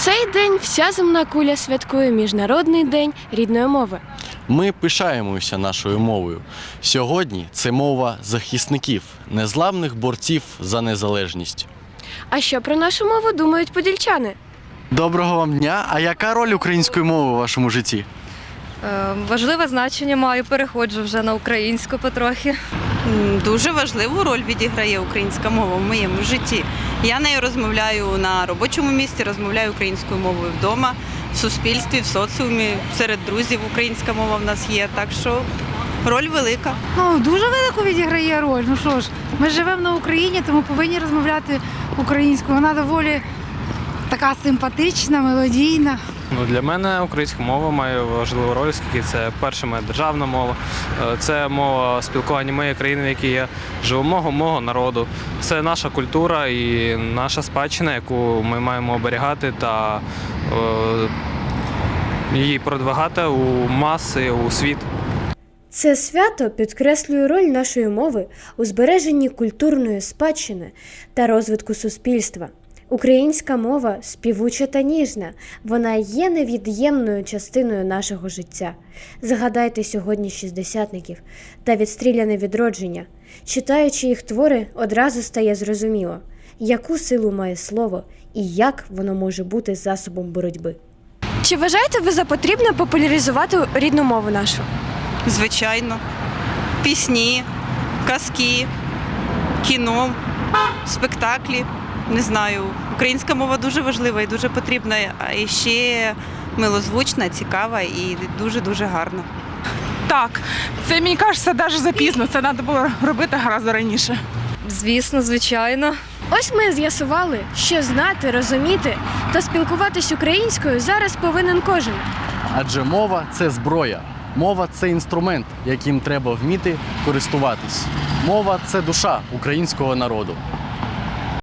цей день вся земна куля святкує Міжнародний день рідної мови. Ми пишаємося нашою мовою. Сьогодні це мова захисників, незламних борців за незалежність. А що про нашу мову думають подільчани? Доброго вам дня. А яка роль української мови у вашому житті? Е, Важливе значення маю, переходжу вже на українську потрохи. Дуже важливу роль відіграє українська мова в моєму житті. Я нею розмовляю на робочому місці, розмовляю українською мовою вдома, в суспільстві, в соціумі, серед друзів українська мова в нас є. Так що роль велика. Ну, дуже велику відіграє роль. Ну що ж, ми живемо на Україні, тому повинні розмовляти українською. Вона доволі така симпатична, мелодійна. Ну, для мене українська мова має важливу роль, оскільки це перша моя державна мова. Е, Це мова спілкування моєї країни, в якій я живу, мого, мого народу. Це наша культура і наша спадщина, яку ми маємо оберігати та е, її продвигати у маси, у світ. Це свято підкреслює роль нашої мови у збереженні культурної спадщини та розвитку суспільства. Українська мова співуча та ніжна, вона є невід'ємною частиною нашого життя. Згадайте сьогодні шістдесятників та відстріляне відродження. Читаючи їх твори, одразу стає зрозуміло, яку силу має слово і як воно може бути засобом боротьби. Чи вважаєте ви за потрібне популяризувати рідну мову нашу? Звичайно, пісні, казки, кіно, спектаклі. Не знаю, українська мова дуже важлива і дуже потрібна, а ще милозвучна, цікава і дуже-дуже гарна. Так, це мені кажеться навіть запізно. Це треба було робити гораздо раніше. Звісно, звичайно. Ось ми з'ясували, що знати, розуміти та спілкуватись українською зараз повинен кожен. Адже мова це зброя. Мова це інструмент, яким треба вміти користуватись. Мова це душа українського народу.